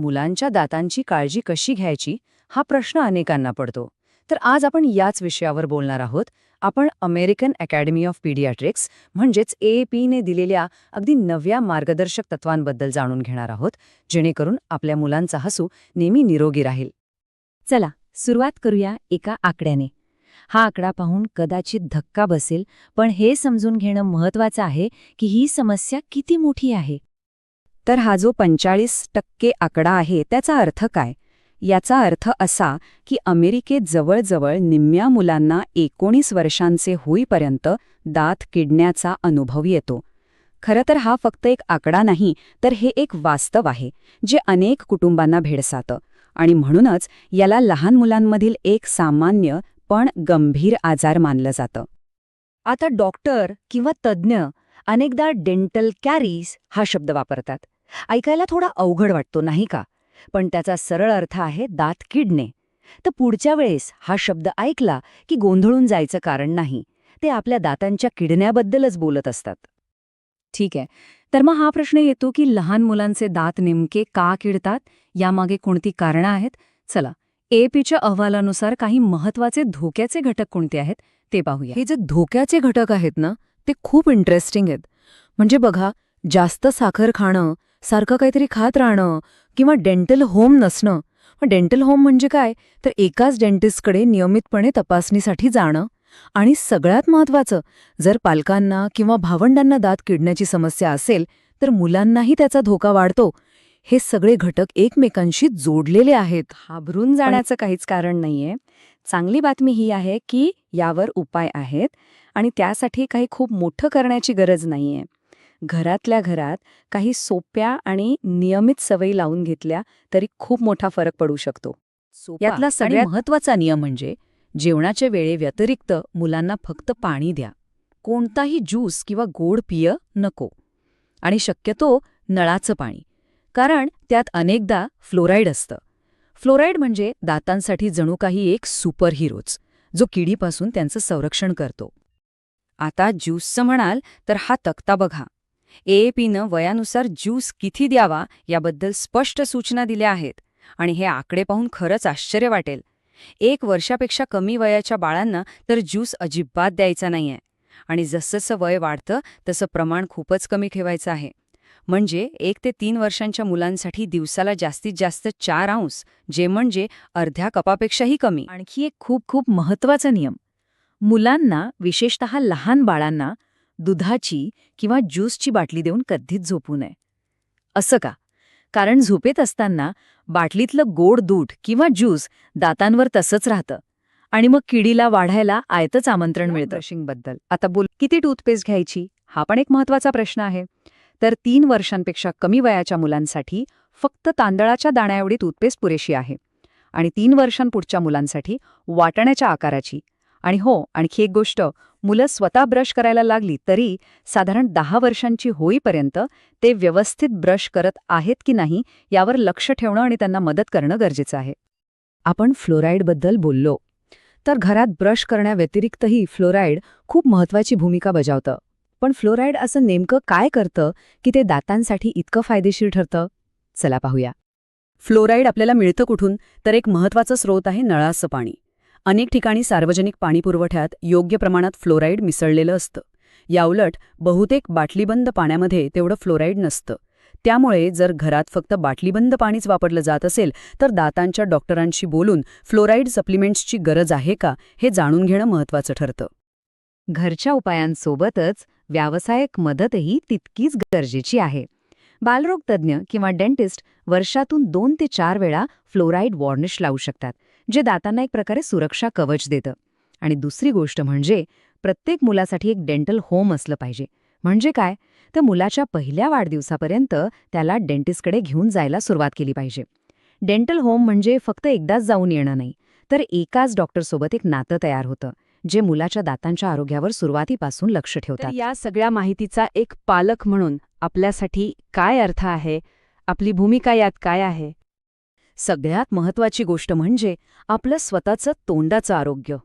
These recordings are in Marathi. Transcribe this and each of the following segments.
मुलांच्या दातांची काळजी कशी घ्यायची हा प्रश्न अनेकांना पडतो. तर आज आपण याच विषयावर बोलणार आहोत. आपण अमेरिकन अकॅडमी ऑफ पीडियाट्रिक्स म्हणजेच ए ने दिलेल्या अगदी नव्या मार्गदर्शक तत्वांबद्दल जाणून घेणार आहोत जेणेकरून आपल्या मुलांचा हसू नेहमी निरोगी राहील. चला सुरुवात करूया एका आकड्याने. हा आकडा पाहून कदाचित धक्का बसेल पण हे समजून घेणं महत्वाचं आहे की ही समस्या किती मोठी आहे. तर हा जो पंचाळीस टक्के आकडा आहे त्याचा अर्थ काय? याचा अर्थ असा की अमेरिकेत जवळजवळ निम्म्या मुलांना एकोणीस वर्षांचे होईपर्यंत दात किडण्याचा अनुभव येतो. खरं तर हा फक्त एक आकडा नाही तर हे एक वास्तव आहे जे अनेक कुटुंबांना भेडसातं. आणि म्हणूनच याला लहान मुलांमधील एक सामान्य पण गंभीर आजार मानलं जातं. आता डॉक्टर किंवा तज्ज्ञ अनेकदा डेंटल कॅरीज हा शब्द वापरतात. ऐकायला थोडा अवघड वाटतो नाही का? पण त्याचा सरळ अर्थ आहे दात किडणे. तर पुढच्या वेळेस हा शब्द ऐकला की गोंधळून जायचं कारण नाही. ते आपल्या दातांच्या किडण्याबद्दलच बोलत असतात. ठीक आहे. तर मग हा प्रश्न येतो की लहान मुलांचे दात नेमके का किडतात? यामागे कोणती कारणं आहेत? चला एपीच्या अहवालानुसार काही महत्त्वाचे धोक्याचे घटक कोणते आहेत ते पाहूया. हे जे धोक्याचे घटक आहेत ना ते खूप इंटरेस्टिंग आहेत. म्हणजे बघा जास्त साखर खाणं सारखं काहीतरी खात राहणं किंवा डेंटल होम नसणं मग डेंटल होम म्हणजे काय? तर एकाच डेंटिस्टकडे नियमितपणे तपासणीसाठी जाणं. आणि सगळ्यात महत्वाचं जर पालकांना किंवा भावंडांना दात किडण्याची समस्या असेल तर मुलांनाही त्याचा धोका वाढतो. हे सगळे घटक एकमेकांशी जोडलेले आहेत. घाबरून जाण्याचं काहीच कारण नाहीये. चांगली बातमी ही आहे की यावर उपाय आहेत. आणि त्यासाठी काही खूप मोठं करण्याची गरज नाहीये. घरातल्या घरात काही सोप्या आणि नियमित सवयी लावून घेतल्या तरी खूप मोठा फरक पडू शकतो. यातला सगळ्यात महत्त्वाचा नियम म्हणजे जेवणाच्या वेळेव्यतिरिक्त मुलांना फक्त पाणी द्या. कोणताही ज्यूस किंवा गोड पिय नको. आणि शक्यतो नळाचं पाणी. कारण त्यात अनेकदा फ्लोराईड असतं. फ्लोराईड म्हणजे दातांसाठी जणू काही एक सुपर हिरोच जो किडीपासून त्यांचं संरक्षण करतो. आता ज्यूसचं म्हणाल तर हा तक्ता बघा. एएपीनं वयानुसार ज्यूस किती द्यावा याबद्दल स्पष्ट सूचना दिल्या आहेत आणि हे आकडे पाहून खरंच आश्चर्य वाटेल. एक वर्षापेक्षा कमी वयाच्या बाळांना तर ज्यूस अजिबात द्यायचा नाहीये आणि जसजसं वय वाढतं तसं प्रमाण खूपच कमी ठेवायचं आहे. म्हणजे एक ते तीन वर्षांच्या मुलांसाठी दिवसाला जास्तीत जास्त चार अंश जे म्हणजे अर्ध्या कपापेक्षाही कमी. आणखी एक खूप खूप महत्त्वाचा नियम. मुलांना विशेषतः लहान बाळांना दुधाची किंवा ज्यूसची बाटली देऊन कधीच झोपू नये. असं का? कारण झोपेत असताना बाटलीतलं गोड दूध किंवा ज्यूस दातांवर तसंच राहतं आणि मग किडीला वाढायला आयतच आमंत्रण मिळतं. ब्रशिंगबद्दल. आता बोल किती टूथपेस्ट घ्यायची? हा पण एक महत्त्वाचा प्रश्न आहे. तर तीन वर्षांपेक्षा कमी वयाच्या मुलांसाठी फक्त तांदळाच्या दाण्याएवढी टूथपेस्ट पुरेशी आहे. आणि तीन वर्षांपुढच्या मुलांसाठी वाटण्याच्या आकाराची. आणि हो आणखी एक गोष्ट. मुलं स्वतः ब्रश करायला लागली तरी साधारण दहा वर्षांची होईपर्यंत ते व्यवस्थित ब्रश करत आहेत की नाही यावर लक्ष ठेवणं आणि त्यांना मदत करणं गरजेचं आहे. आपण फ्लोराईडबद्दल बोललो. तर घरात ब्रश करण्याव्यतिरिक्तही फ्लोराईड खूप महत्वाची भूमिका बजावतं. पण फ्लोराईड असं नेमकं काय करतं की ते दातांसाठी इतकं फायदेशीर ठरतं? चला पाहूया. फ्लोराईड आपल्याला मिळतं कुठून? तर एक महत्त्वाचा स्रोत आहे नळाचं पाणी. अनेक ठिकाणी सार्वजनिक पाणीपुरवठ्यात योग्य प्रमाणात फ्लोराईड मिसळलेलं असतं. याउलट बहुतेक बाटलीबंद पाण्यामध्ये तेवढं फ्लोराईड नसतं. त्यामुळे जर घरात फक्त बाटलीबंद पाणीच वापरलं जात असेल तर दातांच्या डॉक्टरांशी बोलून फ्लोराईड सप्लिमेंट्सची गरज आहे का हे जाणून घेणं महत्वाचं ठरतं. घरच्या उपायांसोबतच व्यावसायिक मदतही तितकीच गरजेची आहे. बालरोगतज्ज्ञ किंवा डेंटिस्ट वर्षातून दोन ते चार वेळा फ्लोराईड वॉर्निश लावू शकतात. जे दातांना एक प्रकारे सुरक्षा कवच देतं. आणि दुसरी गोष्ट म्हणजे प्रत्येक मुलासाठी एक डेंटल होम असलं पाहिजे. म्हणजे काय? तर मुलाच्या पहिल्या वाढदिवसापर्यंत त्याला डेंटिस्टकडे घेऊन जायला सुरुवात केली पाहिजे. डेंटल होम म्हणजे फक्त एकदाच जाऊन येणं नाही तर एकाच डॉक्टरसोबत एक नातं तयार होतं जे मुलाच्या दातांच्या आरोग्यावर सुरुवातीपासून लक्ष ठेवतात. या सगळ्या माहितीचा एक पालक म्हणून आपल्यासाठी काय अर्थ आहे? आपली भूमिका यात काय आहे? सगळ्यात महत्वाची गोष्ट म्हणजे आपलं स्वतःचं तोंडाचं आरोग्य.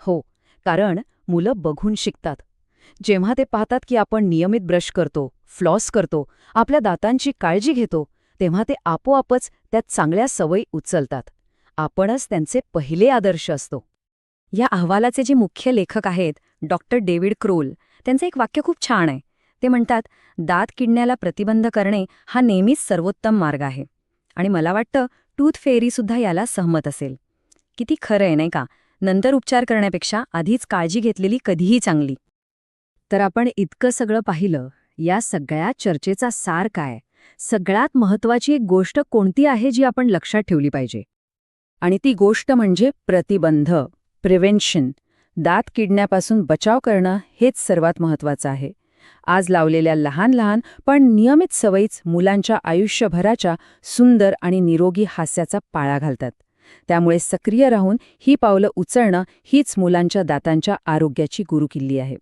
हो कारण मुलं बघून शिकतात. जेव्हा ते पाहतात की आपण नियमित ब्रश करतो फ्लॉस करतो आपल्या दातांची काळजी घेतो तेव्हा ते आपोआपच त्यात चांगल्या सवयी उचलतात. आपणच त्यांचे पहिले आदर्श असतो. या अहवालाचे जे मुख्य लेखक आहेत डॉक्टर डेव्हिड क्रोल त्यांचं एक वाक्य खूप छान आहे. ते म्हणतात दात किडण्याला प्रतिबंध करणे हा नेहमीच सर्वोत्तम मार्ग आहे. आणि मला वाटतं टूथ फेरीसुद्धा याला सहमत असेल. किती खरं आहे नाही का? नंतर उपचार करण्यापेक्षा आधीच काळजी घेतलेली कधीही चांगली. तर आपण इतकं सगळं पाहिलं या सगळ्या चर्चेचा सार काय? सगळ्यात महत्वाची एक गोष्ट कोणती आहे जी आपण लक्षात ठेवली पाहिजे? आणि ती गोष्ट म्हणजे प्रतिबंध प्रिव्हेन्शन दात किडण्यापासून बचाव करणं हेच सर्वात महत्त्वाचं आहे. आज लावलेल्या लहान लहान पण नियमित सवयीच मुलांच्या आयुष्यभराच्या सुंदर आणि निरोगी हास्याचा पाळा घालतात. त्यामुळे सक्रिय राहून ही पावलं उचलणं हीच मुलांच्या दातांच्या आरोग्याची गुरुकिल्ली आहे.